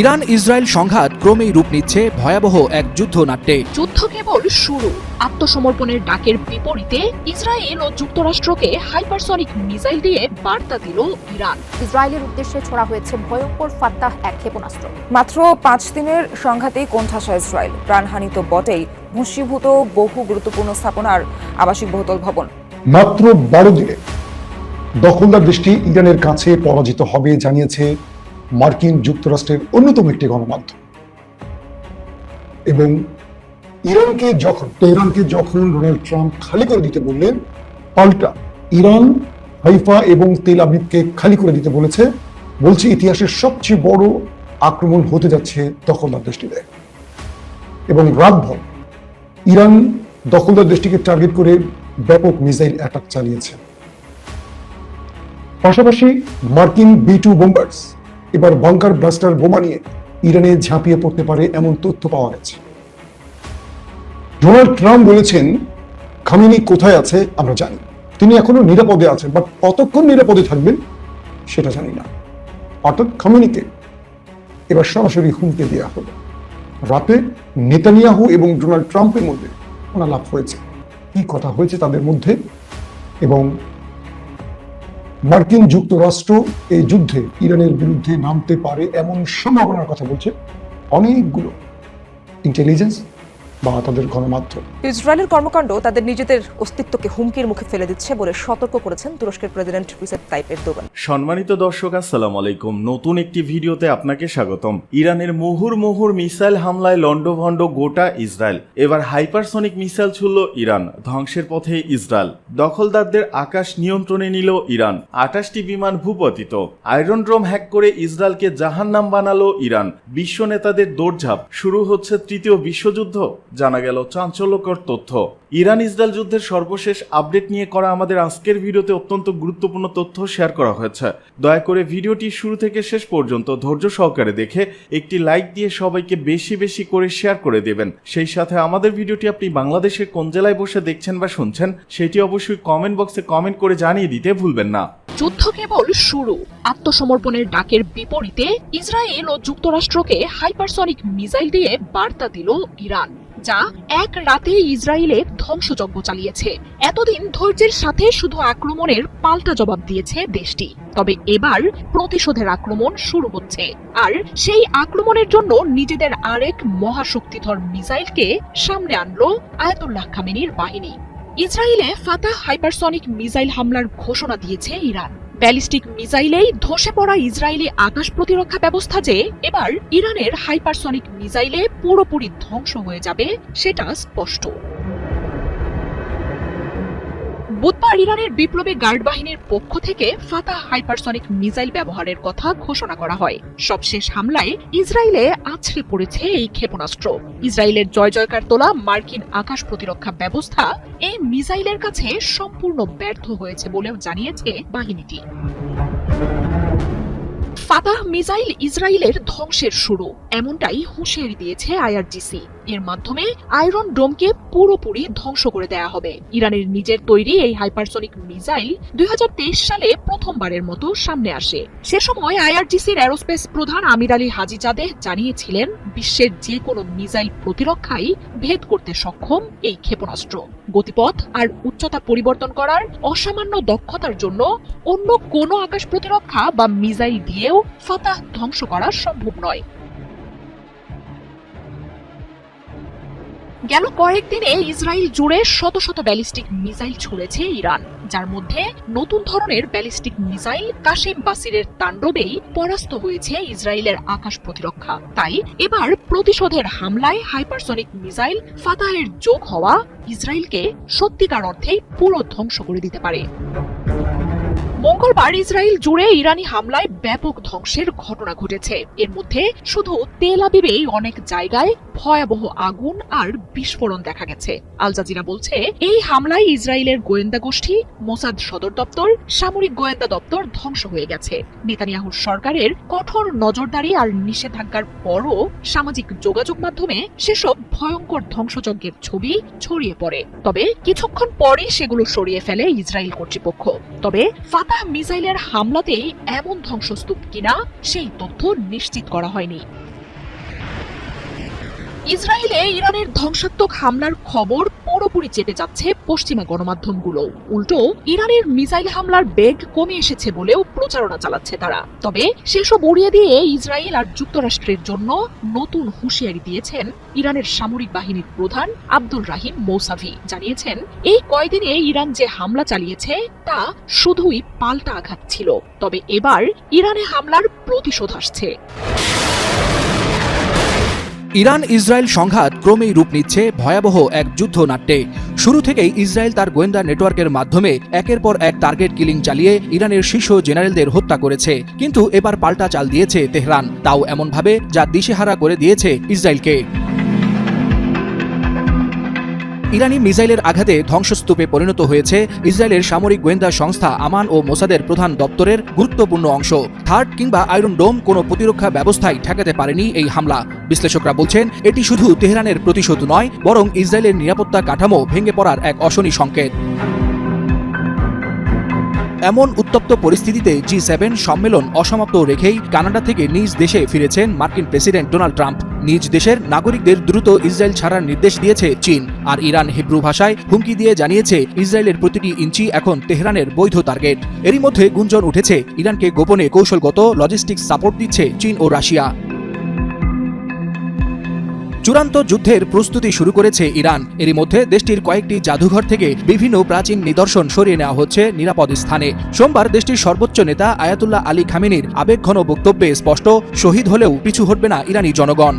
Iran Israel সংঘাত ক্রমেই রূপ নিচ্ছে ভয়াবহ এক যুদ্ধ নাট্যে যুদ্ধ কেবল শুরু। আত্মসমর্পণের ডাকের বিপরীতে ইসরায়েল ও যুক্তরাষ্ট্রকে হাইপারসনিক মিসাইল দিয়ে বার্তা দিল ইরান। ইসরায়েলের উদ্দেশ্যে ছোড়া হয়েছে ভয়ঙ্কর ফাত্তাহ এক ক্ষেপণাস্ত্র। মাত্র পাঁচ দিনের সংঘাতেই কোণঠাসা ইসরায়েল। প্রাণহানি তো বটেই ভূষীভূত বহু গুরুত্বপূর্ণ স্থাপনার আবাসিক বহুতল ভবন। মাত্র বারো দিনে দখলদার দেশটি ইরানের কাছে পরাজিত হবে জানিয়েছে মার্কিন যুক্তরাষ্ট্রের অন্যতম একটি গণমাধ্যম। এবং ইরানকে যখন, তেহরানকে যখন ডোনাল্ড ট্রাম্প খালি করে দিতে বললেন, পাল্টা ইরান, হাইফা এবং তেল আবিবকে খালি করে দিতে বলেছে, বলছে ইতিহাসের সবচেয়ে বড় আক্রমণ হতে যাচ্ছে দখলদার দেশটিতে। এবং রাতভর ইরান দখলদার দেশটিকে টার্গেট করে ব্যাপক মিসাইল অ্যাটাক চালিয়েছে। পাশাপাশি মার্কিন বি টু বোম্বার্স এবার বাংকার ব্লাস্টার বোমা নিয়ে ইরানে ঝাঁপিয়ে পড়তে পারে এমন তথ্য পাওয়া গেছে। ডোনাল্ড ট্রাম্প বলেছেন, খামিনি কোথায় আছে আমরা জানি। তিনি এখনও নিরাপদে আছেন বাট কতক্ষণ নিরাপদে থাকবেন সেটা জানি না। অর্থাৎ খামিনিকে এবার সরাসরি হুমকে দেওয়া হলো। রাতে নেতানিয়াহু এবং ডোনাল্ড ট্রাম্পের মধ্যে লাভ হয়েছে। কি কথা হয়েছে তাদের মধ্যে এবং মার্কিন যুক্তরাষ্ট্র এই যুদ্ধে ইরানের বিরুদ্ধে নামতে পারে এমন সম্ভাবনার কথা বলছে অনেকগুলো ইন্টেলিজেন্স বা তাদের গণমাধ্যম। ইসরায়েলের কর্মকাণ্ড তাদের নিজেদের অস্তিত্বকে হুমকির মুখে ফেলে দিচ্ছে বলে সতর্ক করেছেন তুরস্কের প্রেসিডেন্ট রিসেপ তাইপ এরদোগান সম্মানিত দর্শক আসসালামু আলাইকুম। নতুন একটি ভিডিওতে আপনাকে স্বাগতম। ইরানের মুহুর মুহুর মিসাইল হামলায় লন্ডভন্ড গোটা ইসরায়েল। এবার হাইপারসনিক মিসাইল ছুড়ল ইরান। ধ্বংসের পথে ইসরায়েল। দখলদারদের আকাশ নিয়ন্ত্রণে নিল ইরান। আটাশটি বিমান ভূপতিত। আয়রন ড্রোম হ্যাক করে ইসরায়েলকে জাহান্নাম বানালো ইরান। বিশ্ব নেতাদের দৌড়ঝাঁপ। শুরু হচ্ছে তৃতীয় বিশ্বযুদ্ধ। জানা গেল চাঞ্চল্যকর তথ্য। ইরান ইসরায়েল যুদ্ধের সর্বশেষ আপডেট নিয়ে করা আমাদের আজকের ভিডিওতে অত্যন্ত গুরুত্বপূর্ণ তথ্য শেয়ার করা হয়েছে। দয়া করে ভিডিওটি শুরু থেকে শেষ পর্যন্ত ধৈর্য সহকারে দেখে একটি লাইক দিয়ে সবাইকে বেশি বেশি করে শেয়ার করে দেবেন। সেই সাথে আমাদের ভিডিওটি আপনি বাংলাদেশের কোন জেলায় বসে দেখছেন বা শুনছেন, সেটি অবশ্যই কমেন্ট বক্সে কমেন্ট করে জানিয়ে দিতে ভুলবেন না। যুদ্ধ কেবল শুরু। আত্মসমর্পণের ডাকের বিপরীতে ইসরায়েল ও যুক্তরাষ্ট্রকে হাইপারসনিক মিসাইল দিয়ে বার্তা দিল ইরান। যা এক রাতে ইসরায়েলে ধ্বংসযজ্ঞ চালিয়েছে। এতদিন ধৈর্যের সাথে শুধু আক্রমণের পাল্টা জবাব দিয়েছে দেশটি। তবে এবার প্রতিশোধের আক্রমণ শুরু হচ্ছে। আর সেই আক্রমণের জন্য নিজেদের আরেক মহাশক্তিধর মিসাইলকে সামনে আনলো আয়াতুল্লাহ খামেনির বাহিনী। ইসরায়েলে ফাতাহ হাইপারসনিক মিসাইল হামলার ঘোষণা দিয়েছে ইরান। ব্যালিস্টিক মিসাইলেই ধসে পড়া ইসরায়েলি আকাশ প্রতিরক্ষা ব্যবস্থা যে এবার ইরানের হাইপারসনিক মিসাইলে পুরোপুরি ধ্বংস হয়ে যাবে, সেটা স্পষ্ট। বুধবার ইরানের বিপ্লবী গার্ড বাহিনীর পক্ষ থেকে ফাতা হাইপারসনিক মিসাইল ব্যবহারের কথা ঘোষণা করা হয়। সবশেষ হামলায় ইসরায়েলে আছড়ে পড়েছে এই ক্ষেপণাস্ত্র। ইসরায়েলের জয় জয়কার তোলা মার্কিন আকাশ প্রতিরক্ষা ব্যবস্থা এই মিসাইলের কাছে সম্পূর্ণ ব্যর্থ হয়েছে বলেও জানিয়েছে বাহিনীটি। ফাতাহ মিসাইল ইসরায়েলের ধ্বংসের শুরু, এমনটাই হুঁশিয়ারি দিয়েছে আইআরজিসি। এর মাধ্যমে আয়রন ডোমকে পুরোপুরি ধ্বংস করে দেয়া হবে। ইরানের নিজের তৈরি এই হাইপারসনিক মিসাইল দুই হাজার তেইশ সালে প্রথমবারের মতো সামনে আসে। সে সময় আইআরজিসির অ্যারোস্পেস প্রধান আমির আলী হাজিজাদে জানিয়েছিলেন, বিশ্বের যে কোনো মিসাইল প্রতিরক্ষাই ভেদ করতে সক্ষম এই ক্ষেপণাস্ত্র। গতিপথ আর উচ্চতা পরিবর্তন করার অসামান্য দক্ষতার জন্য অন্য কোনো আকাশ প্রতিরক্ষা বা মিসাইল দিয়েও ফাতাহ ধ্বংস করা সম্ভব নয়। গেল কয়েকদিনে ইসরায়েল জুড়ে শত শত ব্যালিস্টিক মিসাইল ছুড়েছে ইরান, যার মধ্যে নতুন ধরনের ব্যালিস্টিক মিসাইল কাশেম বাসিরের তাণ্ডবেই পরাস্ত হয়েছে ইসরায়েলের আকাশ প্রতিরক্ষা। তাই এবার প্রতিশোধের হামলায় হাইপারসনিক মিসাইল ফাতাহের যোগ হওয়া ইসরায়েলকে সত্যিকার অর্থেই পুরো ধ্বংস করে দিতে পারে। মঙ্গলবার ইসরায়েল জুড়ে ইরানি হামলায় ব্যাপক ধ্বংসের ঘটনা ঘটেছে। এর মধ্যে শুধু তেল আবিবেই অনেক জায়গায় ভয়াবহ আগুন আর বিস্ফোরণ দেখা গেছে। আল জাজিরা বলছে, এই হামলায় ইসরায়েলের গোয়েন্দা গোষ্ঠী, মোসাদ সদর দপ্তর, সামরিক গোয়েন্দা দপ্তর ধ্বংস হয়ে গেছে। নেতানিয়াহুর সরকারের কঠোর নজরদারি আর নিষেধাজ্ঞার পরও সামাজিক যোগাযোগ মাধ্যমে সেসব ভয়ঙ্কর ধ্বংসযজ্ঞের ছবি ছড়িয়ে পড়ে। তবে কিছুক্ষণ পরে সেগুলো সরিয়ে ফেলে ইসরায়েল কর্তৃপক্ষ। তবে ফাতা মিসাইলের হামলাতে এমন ধ্বংসস্তূপ কিনা সেই তথ্য নিশ্চিত করা হয়নি। ইসরায়েলে ইরানের ধ্বংসাত্মক হামলার খবর পুরোপুরি চেপে যাচ্ছে পশ্চিমা গণমাধ্যমগুলো। উল্টো, ইরানের মিসাইল হামলার বেগ কমে এসেছে বলেও প্রচারণা চালাচ্ছে তারা। তবে সেসব উড়িয়ে দিয়ে ইসরায়েল আর যুক্তরাষ্ট্রের জন্য নতুন হুঁশিয়ারি দিয়েছেন ইরানের সামরিক বাহিনীর প্রধান আব্দুল রাহিম মৌসাভি। জানিয়েছেন, এই কয়দিনে ইরান যে হামলা চালিয়েছে, তা শুধুই পাল্টা আঘাত ছিল। তবে এবার ইরানে হামলার প্রতিশোধ আসছে। ইরান ইসরায়েল সংঘাত ক্রমেই রূপ নিচ্ছে ভয়াবহ এক যুদ্ধ নাট্যে শুরু থেকেই ইসরায়েল তার গোয়েন্দা নেটওয়ার্কের মাধ্যমে একের পর এক টার্গেট কিলিং চালিয়ে ইরানের শীর্ষ জেনারেলদের হত্যা করেছে। কিন্তু এবার পাল্টা চাল দিয়েছে তেহরান। তাও এমনভাবে যা দিশেহারা করে দিয়েছে ইসরায়েলকে। ইরানি মিসাইলের আঘাতে ধ্বংসস্তূপে পরিণত হয়েছে ইসরায়েলের সামরিক গোয়েন্দা সংস্থা আমান ও মোসাদের প্রধান দপ্তরের গুরুত্বপূর্ণ অংশ। থার্ড কিংবা আয়রন ডোম কোনো প্রতিরক্ষা ব্যবস্থায় ঠেকাতে পারেনি এই হামলা। বিশ্লেষকরা বলছেন, এটি শুধু তেহরানের প্রতিশোধ নয়, বরং ইসরায়েলের নিরাপত্তা কাঠামো ভেঙে পড়ার এক অশনি সংকেত। এমন উত্তপ্ত পরিস্থিতিতে জি সেভেন সম্মেলন অসমাপ্ত রেখেই কানাডা থেকে নিজ দেশে ফিরেছেন মার্কিন প্রেসিডেন্ট ডোনাল্ড ট্রাম্প। নিজ দেশের নাগরিকদের দ্রুত ইসরায়েল ছাড়ার নির্দেশ দিয়েছে চীন। আর ইরান হিব্রু ভাষায় হুমকি দিয়ে জানিয়েছে ইসরায়েলের প্রতিটি ইঞ্চি এখন তেহরানের বৈধ টার্গেট। এরই মধ্যে গুঞ্জন উঠেছে, ইরানকে গোপনে কৌশলগত লজিস্টিক সাপোর্ট দিচ্ছে চীন ও রাশিয়া। চূড়ান্ত যুদ্ধের প্রস্তুতি শুরু করেছে ইরান। এরই মধ্যে দেশটির কয়েকটি জাদুঘর থেকে বিভিন্ন প্রাচীন নিদর্শন সরিয়ে নেওয়া হচ্ছে নিরাপদ স্থানে। সোমবার দেশটির সর্বোচ্চ নেতা আয়াতুল্লাহ আলী খামেনির আবেগঘন বক্তব্যে স্পষ্ট, শহীদ হলেও পিছু হটবে না ইরানি জনগণ।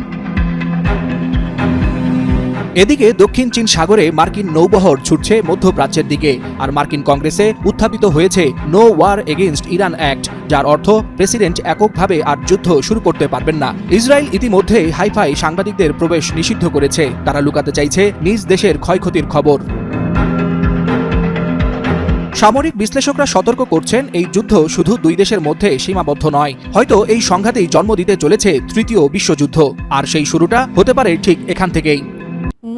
এদিকে দক্ষিণ চীন সাগরে মার্কিন নৌবহর ছুটছে মধ্যপ্রাচ্যের দিকে, আর মার্কিন কংগ্রেসে উত্থাপিত হয়েছে no war against Iran act, যার অর্থ প্রেসিডেন্ট এককভাবে আর যুদ্ধ শুরু করতে পারবেন না। ইসরায়েল ইতিমধ্যে হাইফাই সাংবাদিকদের প্রবেশ নিষিদ্ধ করেছে। তারা লুকাতে চাইছে নিজ দেশের ক্ষয়ক্ষতির খবর। সামরিক বিশ্লেষকরা সতর্ক করছেন, এই যুদ্ধ শুধু দুই দেশের মধ্যে সীমাবদ্ধ নয়, হয়তো এই সংঘাতেই জন্ম দিতে চলেছে তৃতীয় বিশ্বযুদ্ধ। আর সেই শুরুটা হতে পারে ঠিক এখান থেকেই।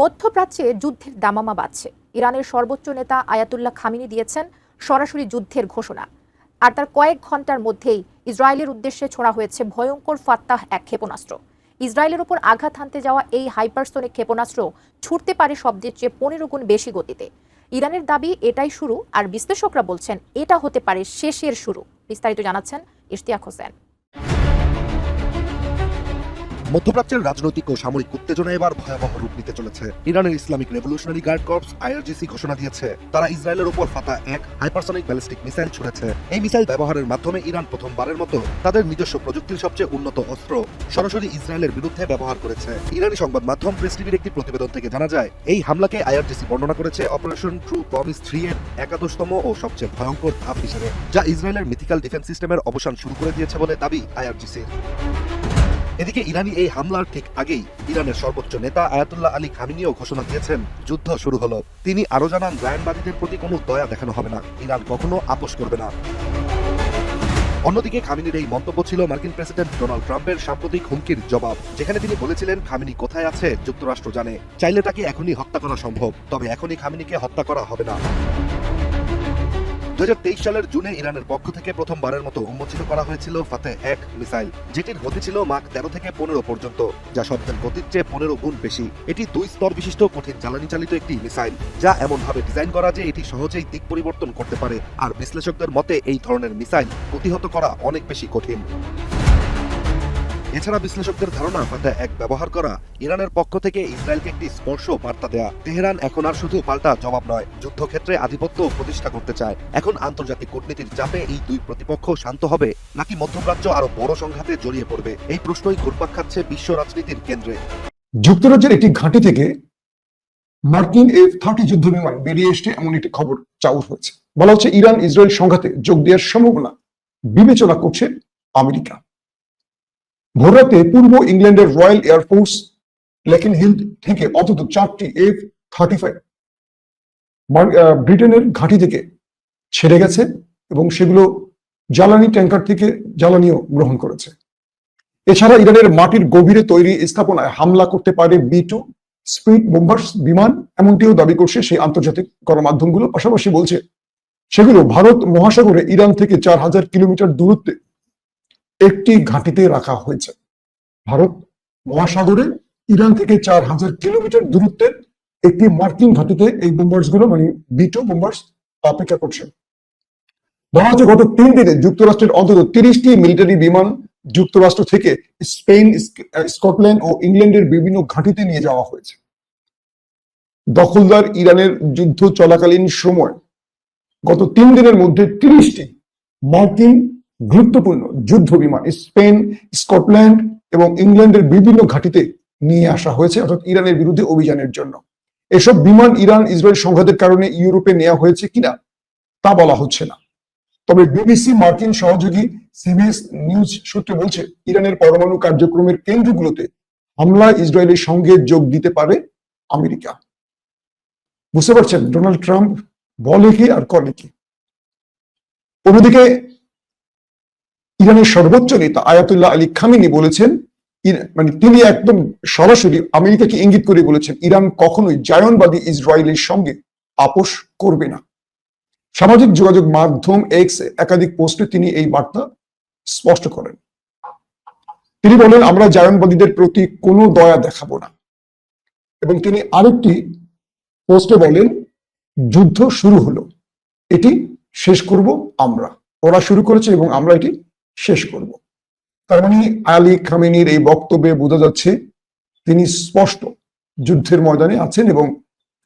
মধ্যপ্রাচ্যে যুদ্ধের দামামা বাড়ছে ইরানের সর্বোচ্চ নেতা আয়াতুল্লাহ খামিনি দিয়েছেন সরাসরি যুদ্ধের ঘোষণা। আর তার কয়েক ঘণ্টার মধ্যেই ইসরায়েলের উদ্দেশ্যে ছোড়া হয়েছে ভয়ঙ্কর ফাত্তাহ এক ক্ষেপণাস্ত্র। ইসরায়েলের ওপর আঘাত হানতে যাওয়া এই হাইপারসোনিক ক্ষেপণাস্ত্র ছুটতে পারে শব্দের চেয়ে পনেরো গুণ বেশি গতিতে। ইরানের দাবি এটাই শুরু, আর বিশ্লেষকরা বলছেন এটা হতে পারে শেষের শুরু। বিস্তারিত জানাচ্ছেন ইশতিয়াক হোসেন। মধ্যপ্রাচ্যের রাজনৈতিক ও সামরিক উত্তেজনা এবার ভয়াবহ রূপ নিতে চলেছে। ইরানের Islamic revolutionary guard corps IRGC ঘোষণা দিয়েছে। তারা ইসরায়েলের উপর ফাতা এক হাইপারসনিক ব্যালিস্টিক মিসাইল ছুড়েছে। এই মিসাইল ব্যবহারের মাধ্যমে ইরান প্রথমবারের মতো তাদের নিজস্ব প্রযুক্তির সবচেয়ে উন্নত অস্ত্র সরাসরি ইসরায়েলের বিরুদ্ধে ব্যবহার করেছে। ইরানি সংবাদ মাধ্যম প্রেস টিভির একটি প্রতিবেদন থেকে জানা যায়, এই হামলাকে আইআরজিসি বর্ণনা করেছে অপারেশন ট্রু প্রমিস থ্রি এর একাদশতম ও সবচেয়ে ভয়ঙ্কর ধাপ হিসেবে, যা ইসরায়েলের মিথিক্যাল ডিফেন্স সিস্টেমের অবসান শুরু করে দিয়েছে বলে দাবি আইআরজিসির। এদিকে ইরানি এই হামলার ঠিক আগেই ইরানের সর্বোচ্চ নেতা আয়াতুল্লাহ আলী খামিনিও ঘোষণা দিয়েছেন, যুদ্ধ শুরু হলো। তিনি আরও জানান গায়নবাদীদের প্রতি কোনো দয়া দেখানো হবে না। ইরান কখনো আপোষ করবে না। অন্যদিকে খামিনির এই মন্তব্য ছিল মার্কিন প্রেসিডেন্ট ডোনাল্ড ট্রাম্পের সাম্প্রতিক হুমকির জবাব। যেখানে তিনি বলেছিলেন, খামিনি কোথায় আছে যুক্তরাষ্ট্র জানে। চাইলে তাকে এখনই হত্যা করা সম্ভব, তবে এখনই খামিনিকে হত্যা করা হবে না। দু হাজার তেইশ সালের জুনে ইরানের পক্ষ থেকে প্রথমবারের মতো উন্মোচিত করা হয়েছিল ফাতে এক মিসাইল। যেটির গতি ছিল মাক তেরো থেকে পনেরো পর্যন্ত, যা শব্দের গতির চেয়ে পনেরো গুণ বেশি। এটি দুই স্তর বিশিষ্ট কঠিন জ্বালানি চালিত একটি মিসাইল, যা এমনভাবে ডিজাইন করা যে এটি সহজেই দিক পরিবর্তন করতে পারে। আর বিশ্লেষকদের মতে, এই ধরনের মিসাইল প্রতিহত করা অনেক বেশি কঠিন। এছাড়া বিশ্লেষকদের ধারণা ফাতা এক ব্যবহার করা, ইরানের পক্ষ থেকে ইসরায়েলকে একটি স্পর্শ বার্তা দেয়া। তেহরান এখন আর শুধু পাল্টা জবাব নয়, যুদ্ধক্ষেত্রে আধিপত্য প্রতিষ্ঠা করতে চায়। এখন আন্তর্জাতিক কূটনীতির চাপে এই দুই প্রতিপক্ষ শান্ত হবে, নাকি মধ্যপ্রাচ্য আরও বড় সংঘাতে জড়িয়ে পড়বে? এই প্রশ্নই ঘুরপাক খাচ্ছে বিশ্ব রাজনীতির কেন্দ্রে। যুক্তরাজ্যের একটি ঘাঁটি থেকে মার্কিন এফ থার্টি যুদ্ধ বিমান বেরিয়ে এসছে এমন একটি খবর চাউর হয়েছে। বলা হচ্ছে ইরান ইসরায়েল সংঘাতে যোগ দেওয়ার সম্ভাবনা বিবেচনা করছে আমেরিকা। ভোররাতে পূর্ব ইংল্যান্ডের রয়্যাল এয়ারফোর্স লেকিন হিল থেকে অন্তত চারটি এফ থার্টি ফাইভ ব্রিটেনের ঘাঁটি থেকে ছেড়ে গেছে এবং সেগুলো জ্বালানি ট্যাঙ্কার থেকে জ্বালানিও গ্রহণ করেছে। এছাড়া ইরানের মাটির গভীরে তৈরি স্থাপনায় হামলা করতে পারে বি টু স্পিড বোম্বার্স বিমান, এমনটিও দাবি করছে সেই আন্তর্জাতিক গণমাধ্যমগুলো। পাশাপাশি বলছে, সেগুলো ভারত মহাসাগরে ইরান থেকে চার হাজার কিলোমিটার দূরত্বে একটি ঘাঁটিতে রাখা হয়েছে। ভারত মহাসাগরে ইরান থেকে চার হাজার কিলোমিটার দূরত্বের একটি মার্কিন ঘাঁটিতে এই বোম্বার্সগুলো মানে বিটো বোম্বার্স অপেক্ষা করছে। বলা হচ্ছে গত তিন দিনে যুক্তরাষ্ট্রের অন্তত তিরিশটি মিলিটারি বিমান যুক্তরাষ্ট্র থেকে স্পেন, স্কটল্যান্ড ও ইংল্যান্ডের বিভিন্ন ঘাঁটিতে নিয়ে যাওয়া হয়েছে। দখলদার ইরানের যুদ্ধ চলাকালীন সময় গত তিন দিনের মধ্যে তিরিশটি মার্কিন গুরুত্বপূর্ণ যুদ্ধ বিমান স্পেন, স্কটল্যান্ড এবং ইংল্যান্ডের বিভিন্ন ঘাঁটিতে নিয়ে আসা হয়েছে, অর্থাৎ ইরানের বিরুদ্ধে অভিযানের জন্য। এসব বিমান ইরান ইসরায়েল সংঘাতের কারণে ইউরোপে নেওয়া হয়েছে কিনা তা বলা হচ্ছে না। তবে বিবিসি মার্কিন সহযোগী সিবিএস নিউজ সূত্রে বলছে, ইরানের পরমাণু কার্যক্রমের কেন্দ্রগুলোতে হামলা ইসরায়েলের সঙ্গে যোগ দিতে পারে আমেরিকা। বুঝতে পারছেন, ডোনাল্ড ট্রাম্প বলে কি আর করে কি? অন্যদিকে ইরানের সর্বোচ্চ নেতা আয়াতুল্লাহ আলী খামিনি বলেছেন মানে তিনি একদম সরাসরি আমেরিকাকে ইঙ্গিত করে বলেছেন, ইরান কখনোই জায়নবাদী ইসরায়েলের সঙ্গে আপোষ করবে না। সামাজিক যোগাযোগ মাধ্যম এক্স একাধিক পোস্টে তিনি এই বার্তা স্পষ্ট করেন। তিনি বলেন, আমরা জায়নবাদীদের প্রতি কোনো দয়া দেখাবো না। এবং তিনি আরেকটি পোস্টে বলেন, যুদ্ধ শুরু হলো, এটি শেষ করব আমরা। ওরা শুরু করেছে এবং আমরা এটি শেষ করব। তার মানে আলী খামেনির এই বক্তব্যে বোঝা যাচ্ছে তিনি স্পষ্ট যুদ্ধের ময়দানে আছেন এবং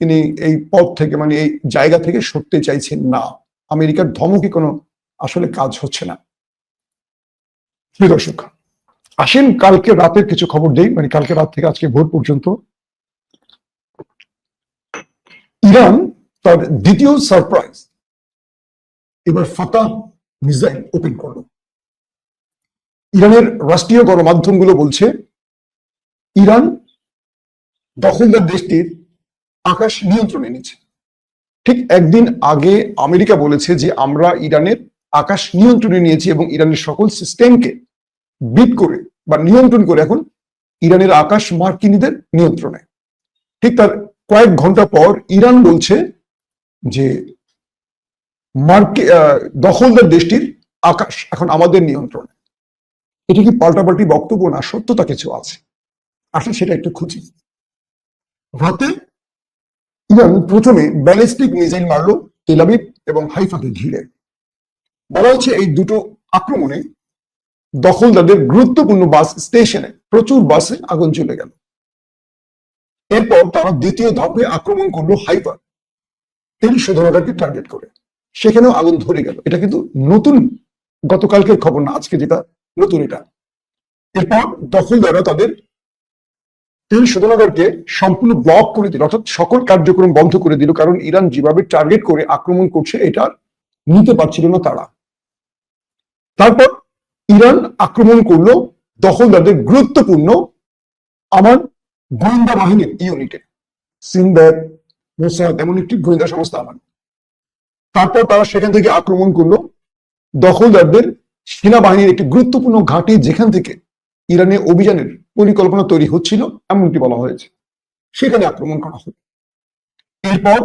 তিনি এই পদ থেকে মানে এই জায়গা থেকে সরতে চাইছেন না। আমেরিকার ধমকে কোনো আসলে কাজ হচ্ছে না। প্রিয় দর্শক, আসেন, কালকে রাতের কিছু খবর দেই। মানে কালকে রাত থেকে আজকে ভোর পর্যন্ত। ইরান তার দ্বিতীয় সারপ্রাইজ এবার ফাতা মিসাইল ওপেন করল। ইরানের রাষ্ট্রীয় গণমাধ্যমগুলো বলছে, ইরান দখলদার দেশটির আকাশ নিয়ন্ত্রণে নিচ্ছে ঠিক একদিন আগে আমেরিকা বলেছে যে, আমরা ইরানের আকাশ নিয়ন্ত্রণে নিয়েছি এবং ইরানের সকল সিস্টেমকে বিট করে বা নিয়ন্ত্রণ করে এখন ইরানের আকাশ মার্কিনীদের নিয়ন্ত্রণে। ঠিক তার কয়েক ঘণ্টা পর ইরান বলছে যে, মার্কি দখলদার দেশটির আকাশ এখন আমাদের নিয়ন্ত্রণে। এটা কি পাল্টাপাল্টি বক্তব্য না? সত্যতা কিছু আছে। আসলে সেটা একটু খুঁজি। রাতে ইরান প্রথমে ব্যালিস্টিক মিসাইল মারল তেলাবিব এবং হাইফাকে ঘিরে। বলা হচ্ছে এই দুটো আক্রমণে দখলদারদের গুরুত্বপূর্ণ বাস স্টেশনে প্রচুর বাসে আগুন চলে গেল। এরপর তারা দ্বিতীয় ধাপে আক্রমণ করল হাইফা তেল শোধনাগারকে টার্গেট করে। সেখানেও আগুন ধরে গেল। এটা কিন্তু নতুন গতকালকের খবর না আজকে যেটা নতুন এটা। এরপর দখলদাররা তাদের তেল শোধনাগারকে সম্পূর্ণ ব্লক করে দিল, অর্থাৎ সকল কার্যক্রম বন্ধ করে দিল, কারণ ইরান যেভাবে টার্গেট করে আক্রমণ করছে, এটা নিতে পারছিল না তারা। তারপর ইরান আক্রমণ করল দখলদারদের গুরুত্বপূর্ণ আমার গোয়েন্দা বাহিনীর ইউনিটে। সিনব্যাগ মোসাদ, এমন একটি গোয়েন্দা সংস্থা আমার। তারপর তারা সেখান থেকে আক্রমণ করল দখলদারদের সেনাবাহিনীর একটি গুরুত্বপূর্ণ ঘাঁটি যেখান থেকে ইরানে অভিযানের পরিকল্পনা তৈরি হচ্ছিল, এমনটি বলা হয়েছে। সেখানে আক্রমণ করা হল। এরপর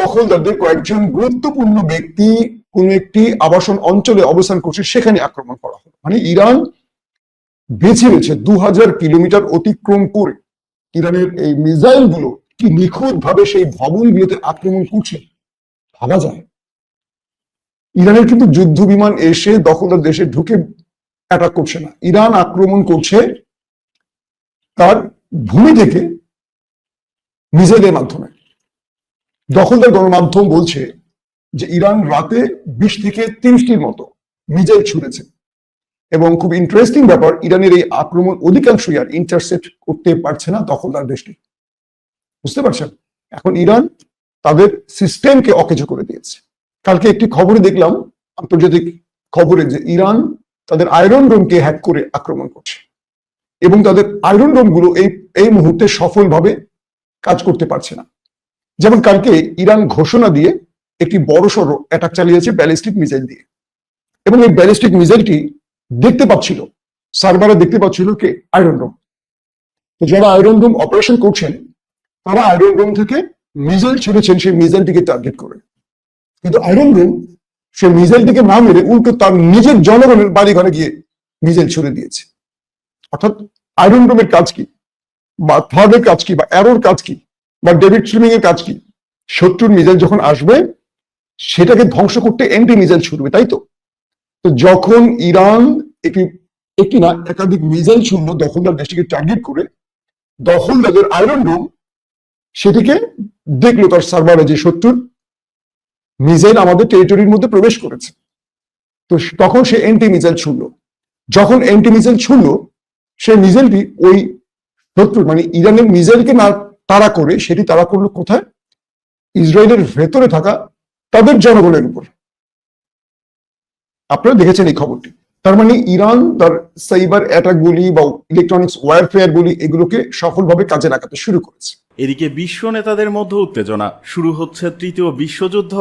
দখলদারদের কয়েকজন গুরুত্বপূর্ণ ব্যক্তি কোন একটি আবাসন অঞ্চলে অবস্থান করছে, সেখানে আক্রমণ করা হলো। মানে ইরান বেছে বেছে দু হাজার কিলোমিটার অতিক্রম করে ইরানের এই মিসাইলগুলো কি নিখুঁত ভাবে সেই ভবনগুলোতে আক্রমণ করছে, ভাবা যায় ইরানের কিন্তু যুদ্ধ বিমান এসে দখলদার দেশে ঢুকে অ্যাটাক করছে না। ইরান আক্রমণ করছে তার ভূমি থেকে মিসাইলের মাধ্যমে। দখলদার গণমাধ্যম বলছে যে ইরান রাতে বিশ থেকে তিরিশটির মতো মিসাইল ছুড়েছে এবং খুব ইন্টারেস্টিং ব্যাপার, ইরানের এই আক্রমণ অধিকাংশই আর ইন্টারসেপ্ট করতে পারছে না দখলদার দেশটি। বুঝতে পারছেন? এখন ইরান তাদের সিস্টেমকে অকেজো করে দিয়েছে। কালকে একটি খবরে দেখলাম, আন্তর্জাতিক খবরে যে ইরান তাদের আয়রন ডোমকে হ্যাক করে আক্রমণ করছে এবং তাদের আয়রন ডোমগুলো এই এই মুহূর্তে সফলভাবে কাজ করতে পারছে না। যেমন কালকে ইরান ঘোষণা দিয়ে একটি বড় সড়ো অ্যাটাক চালিয়েছে ব্যালিস্টিক মিসাইল দিয়ে এবং এই ব্যালিস্টিক মিসাইলটি দেখতে পাচ্ছিল সার্ভারে দেখতে পাচ্ছিল কে? আয়রন ডোম তো যারা আয়রন ডোম অপারেশন করছেন, তারা আয়রন ডোম থেকে মিসাইল ছেড়েছেন, সেই মিসাইলটিকে টার্গেট করে। কিন্তু আয়রন রুম সে মিসাইলটিকে না মেরে উল্টো তার নিজের জনগণের বাড়ি ঘরে গিয়ে মিসাইল ছুড়ে দিয়েছে। অর্থাৎ আয়রন রুমের কাজ কি? বা থার্ডের কাজ কি? বা অ্যারোর কাজ কি? বা ডেভিড স্ট্রিমিং এর কাজ কি? শত্রুর মিসাইল যখন আসবে, সেটাকে ধ্বংস করতে এন্টি মিসাইল ছুটবে তাই তো? তো যখন ইরান একটি একটি না, একাধিক মিসাইল ছুড়ল দখলদার দেশটিকে টার্গেট করে, দখলদারের আয়রন রুম সেটিকে দেখল তার সার্ভারে যে শত্রুর মিসাইল আমাদের টেরিটরির মধ্যে প্রবেশ করেছে। তো তখন সে এন্টি মিসাইল ছুড়লো। যখন এন্টি মিসাইল ছুড়লো সেই মিসাইলটি ওই শত্রুর মানে ইরানের মিসাইলকে না তাড়া করে সেটি তাড়া করল কোথায়? ইসরায়েলের ভেতরে থাকা তাদের জনগণের উপর। আপনারা দেখেছেন এই খবরটি। তার মানে ইরান তার সাইবার অ্যাটাক বলি বা ইলেকট্রনিক্স ওয়ারফেয়ার বলি এগুলোকে সফলভাবে কাজে লাগাতে শুরু করেছে। এদিকে বিশ্ব নেতাদের মধ্যে উত্তেজনা। শুরু হচ্ছে তৃতীয় বিশ্বযুদ্ধ।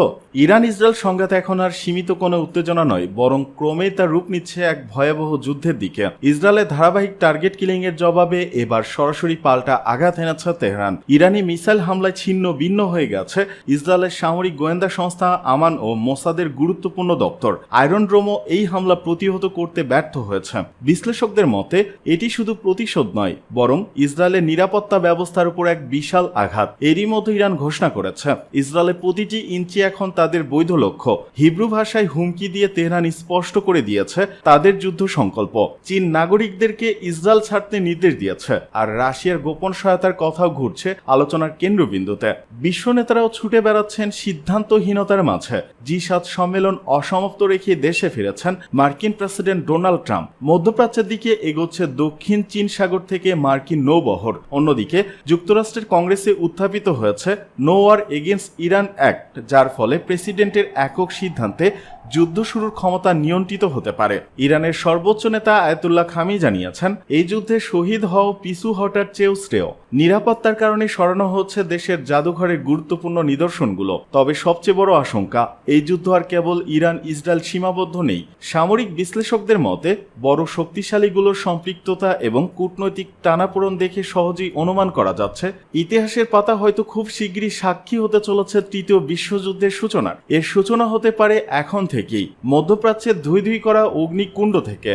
ইরান ইসরায়েল সংঘাত এখন আর সীমিত কোনো উত্তেজনা নয়, বরং ক্রমে তার রূপ নিচ্ছে এক ভয়াবহ যুদ্ধের দিকে। ইসরায়েলের ধারাবাহিক টার্গেট কিলিং এর জবাবে এবার সরাসরি পাল্টা আঘাত এনেছে তেহরান। ইরানি মিসাইল হামলায় ছিন্ন ভিন্ন হয়ে গেছে ইসরায়েলের সামরিক গোয়েন্দা সংস্থা আমান ও মোসাদের গুরুত্বপূর্ণ দপ্তর। আয়রন ড্রোমও এই হামলা প্রতিহত করতে ব্যর্থ হয়েছে। বিশ্লেষকদের মতে, এটি শুধু প্রতিশোধ নয়, বরং ইসরায়েলের নিরাপত্তা ব্যবস্থার উপর এক বিশাল আঘাত। এরই মধ্যে ইরান ঘোষণা করেছে। ইসরায়েলের প্রতিটি ইঞ্চি এখন তাদের বৈধ লক্ষ্য। হিব্রু ভাষায় হুমকি দিয়ে তেহরান স্পষ্ট করে দিয়েছে তাদের যুদ্ধ সংকল্প। চীন নাগরিকদেরকে ইসরায়েল ছাড়তে নির্দেশ দিয়েছে। আর রাশিয়ার গোপন সহায়তার কথাও ঘুরছে আলোচনার কেন্দ্রবিন্দুতে। বিশ্ব নেতারাও ছুটে বেড়াচ্ছেন সিদ্ধান্তহীনতার মাঝে। জি সাত সম্মেলন অসমাপ্ত রেখে দেশে ফিরেছেন মার্কিন প্রেসিডেন্ট ডোনাল্ড ট্রাম্প। মধ্যপ্রাচ্যের দিকে এগোচ্ছে দক্ষিণ চীন সাগর থেকে মার্কিন নৌবহর। অন্যদিকে যুক্তরাষ্ট্রের কংগ্রেসে উত্থাপিত হয়েছে no war against Iran act, যার ফলে প্রেসিডেন্টের একক সিদ্ধান্তে যুদ্ধ শুরুর ক্ষমতা নিয়ন্ত্রিত হতে পারে। ইরানের সর্বোচ্চ নেতা আয়তুল্লাহ খামি জানিয়েছেন, এই যুদ্ধে শহীদ হও, পিছু হটার চেয়েও শ্রেয়। নিরাপত্তার কারণে সরানো হচ্ছে দেশের জাদুঘরের গুরুত্বপূর্ণ নিদর্শনগুলো। তবে সবচেয়ে বড় আশঙ্কা, এই যুদ্ধ আর কেবল ইরান ইসরায়েল সীমাবদ্ধ নেই। সামরিক বিশ্লেষকদের মতে, বড় শক্তিশালীগুলোর সম্পৃক্ততা এবং কূটনৈতিক টানাপোড়ন দেখে সহজেই অনুমান করা যাচ্ছে, ইতিহাসের পাতা হয়তো খুব শীঘ্রই সাক্ষী হতে চলেছে তৃতীয় বিশ্বযুদ্ধের সূচনার এর সূচনা হতে পারে এখন থেকেই, মধ্যপ্রাচ্যের ধুই ধুই করা অগ্নিকুণ্ড থেকে।